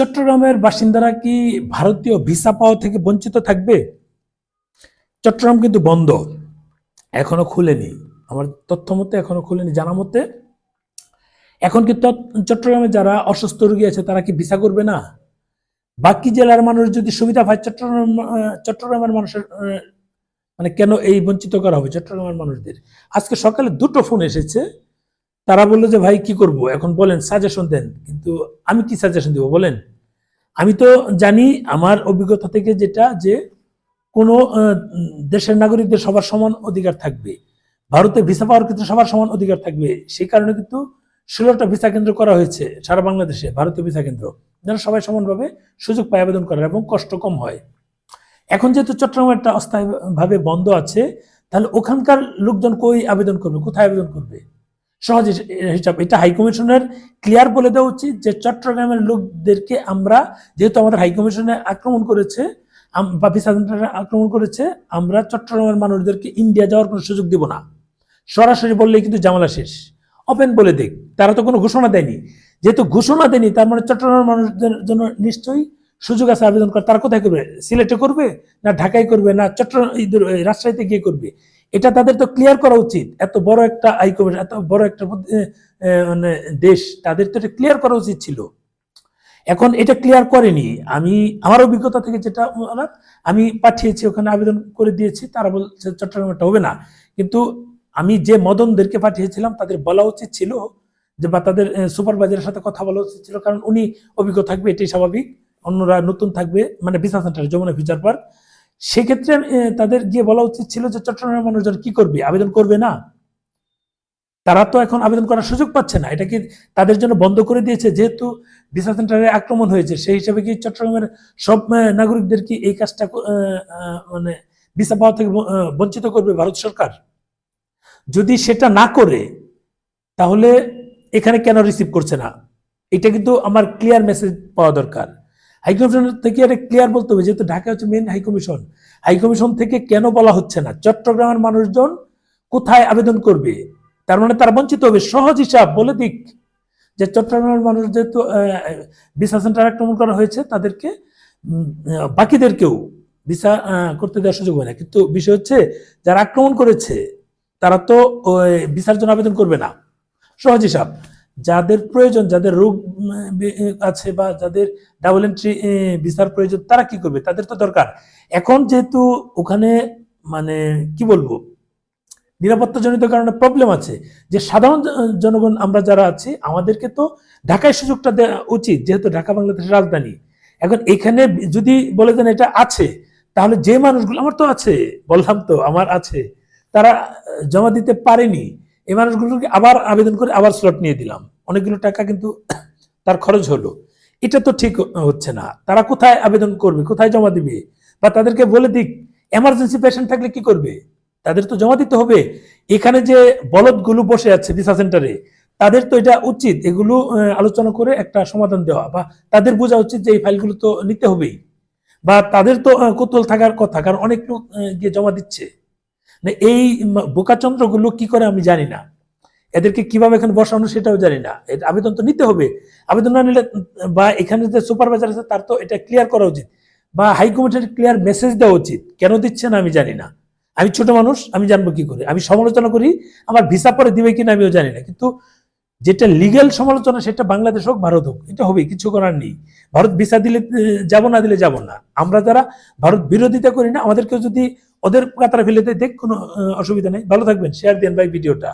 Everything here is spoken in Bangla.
চট্টগ্রামের বাসিন্দারা কি ভারতীয় ভিসা পাওয়া থেকে বঞ্চিত থাকবে? চট্টগ্রাম কিন্তু বন্ধ। এখনও খুলেনি। আমার তথ্য মতে এখনও খুলেনি। জানা মতে এখন কি চট্টগ্রামে যারা অসুস্থ রোগী আছে, তারা কি ভিসা করবে না? বাকি জেলার মানুষ যদি সুবিধা পায়, চট্টগ্রাম, চট্টগ্রামের মানুষের মানে কেন এই বঞ্চিত করা হবে? চট্টগ্রামের মানুষদের। আজকে সকালে দুটো ফোন এসেছে। তারা বলল যে, ভাই, কি করব? এখন বলেন সাজেশন দেন। কিন্তু আমি কি সাজেশন দিব বলেন? আমি তো জানি আমার অভিজ্ঞতা থেকে যেটা যে, কোনো দেশের নাগরিকদের সবার সমান অধিকার থাকবে। ভারতে ভিসা পাওয়ার ক্ষেত্রে সবার সমান অধিকার থাকবে। সেই কারণে কিন্তু ষোলোটা ভিসা কেন্দ্র করা হয়েছে সারা বাংলাদেশে, ভারতীয় ভিসা কেন্দ্র। যেন সবাই সমানভাবে সুযোগ পায় আবেদন করার এবং কষ্ট কম হয়। এখন যেহেতু চট্টগ্রাম একটা অস্থায়ীভাবে বন্ধ আছে, তাহলে ওখানকার লোকজন কই আবেদন করবে? কোথায় আবেদন করবে? সহজ হিসাব। এটা হাইকমিশনের ক্লিয়ার বলে দেওয়া উচিত যে চট্টগ্রামের লোকদেরকে আমরা, যেহেতু আমাদের হাইকমিশনে আক্রমণ করেছে বা ভিসা আক্রমণ করেছে, আমরা চট্টগ্রামের মানুষদেরকে ইন্ডিয়া যাওয়ার কোনো সুযোগ দিব না। সরাসরি বললেই কিন্তু জামালা শেষ। ওপেন বলে দিক। তারা তো কোনো ঘোষণা দেয়নি। যেহেতু ঘোষণা দেয়নি, তার মানে চট্টগ্রামের মানুষদের জন্য নিশ্চয়ই সুযোগ আছে আবেদন করার। তারা কোথায় করবে? সিলেটে করবে? না ঢাকায় করবে? না চট্টগ্রাম রাজশাহীতে গিয়ে করবে? এটা তাদের তো ক্লিয়ার করা উচিত। এত বড় একটা আইকমেন্ট এত বড় একটা মানে দেশ, তাদের তো এটা ক্লিয়ার করা উচিত ছিল। এখন এটা ক্লিয়ার করেনি। আমি, আমার অভিজ্ঞতা থেকে যেটা আমি পাঠিয়েছি, ওখানে আবেদন করে দিয়েছি, তারা বলছে চট্টগ্রামটা হবে না। কিন্তু আমি যে মদনদেরকে পাঠিয়েছিলাম, তাদের বলা উচিত ছিল যে, বা তাদের সুপারভাইজারের সাথে কথা বলা উচিত ছিল, কারণ উনি অভিজ্ঞ থাকবে, এটাই স্বাভাবিক। অন্যরা নতুন থাকবে মানে visa centre Jamuna future park সেক্ষেত্রে তাদের গিয়ে বলা উচিত ছিল যে চট্টগ্রামের মানুষজন কি করবে? আবেদন করবে না। তারা তো এখন আবেদন করার সুযোগ পাচ্ছে না। এটা কি তাদের জন্য বন্ধ করে দিয়েছে? যেহেতু ভিসা সেন্টারে আক্রমণ হয়েছে, সেই হিসাবে কি চট্টগ্রামের সব নাগরিকদের কি এই কাজটা মানে ভিসা পাওয়া থেকে বঞ্চিত করবে ভারত সরকার? যদি সেটা না করে, তাহলে এখানে কেন রিসিভ করছে না? এটা কিন্তু আমার ক্লিয়ার মেসেজ পাওয়া দরকার। হাইকমিশন থেকে এটা ক্লিয়ার বলতে হবে, যেহেতু ঢাকা হচ্ছে মেন হাইকমিশন। হাইকমিশন থেকে কেন বলা হচ্ছে না? চট্টগ্রামের মানুষজন কোথায় আবেদন করবে? তার মানে তারা বঞ্চিত হবে। সহজ হিসাব বলে দিক যে চট্টগ্রামের মানুষ যেহেতু ভিসা সেন্টার আক্রমণ করা হয়েছে, তাদেরকে বাকিদেরকেও ভিসা করতে দেওয়ার সুযোগ হয় না। কিন্তু বিষয় হচ্ছে যারা আক্রমণ করেছে, তারা তো ভিসার জন্য আবেদন করবে না। সহজ হিসাব। যাদের প্রয়োজন, যাদের রোগ আছে বা যাদের ডাবল এন্ট্রি ভিসার প্রয়োজন, তারা কি করবে? তাদের তো দরকার। এখন যেহেতু ওখানে মানে কি বলব? নিরাপত্তাজনিত কারণে প্রবলেম আছে। যে সাধারণ জনগণ আমরা যারা আছি, আমাদেরকে তো ঢাকায় সুযোগটা দেওয়া উচিত, যেহেতু ঢাকা বাংলাদেশের রাজধানী। এখন এখানে যদি বলে দেন এটা আছে, তাহলে যে মানুষগুলো, আমার তো আছে, বললাম তো, আমার আছে, তারা জমা দিতে পারেনি। এই মানুষগুলোকে আবার আবেদন করে আবার স্লট নিয়ে দিলাম। অনেকগুলো টাকা কিন্তু তার খরচ হলো। এটা তো ঠিক হচ্ছে না। তারা কোথায় আবেদন করবে? কোথায় জমা দিবে? বা তাদেরকে বলে দিক এমার্জেন্সি পেশেন্ট থাকলে কি করবে? তাদের তো জমা দিতে হবে। এখানে যে বলদগুলো বসে আছে ভিসা সেন্টারে, তাদের তো এটা উচিত। এগুলো আলোচনা করে একটা সমাধান দেওয়া বা তাদের বোঝা উচিত যে এই ফাইলগুলো তো নিতে হবেই। বা তাদের তো কৌতূহল থাকার কথা, কারণ অনেক লোক গিয়ে জমা দিচ্ছে। এই বোকাচন্দ্রগুলো কি করে আমি জানি না। এদেরকে কীভাবে এখানে বসানো সেটাও জানি না। আবেদন তো নিতে হবে। আবেদন না নিলে, বা এখানে যে সুপারভাইজার আছে, তার তো এটা ক্লিয়ার করা উচিত। বা হাইকমিশনের ক্লিয়ার মেসেজ দেওয়া উচিত। কেন দিচ্ছে না, আমি জানি না। আমি ছোট মানুষ, আমি জানব কি করে? আমি সমালোচনা করি, আমার ভিসা পরে দিবে কিনা, আমিও জানি না। কিন্তু যেটা লিগ্যাল সমালোচনা, সেটা বাংলাদেশ হোক, ভারত হোক, এটা হবে, কিছু করার নেই। ভারত ভিসা দিলে, যাব না দিলে যাব না। আমরা যারা ভারত বিরোধিতা করি না আমাদেরকে যদি ওদের কাতারে ফেলে দেয়, দেখ কোনো অসুবিধা নেই। ভালো থাকবেন। শেয়ার দেন ভাই ভিডিওটা।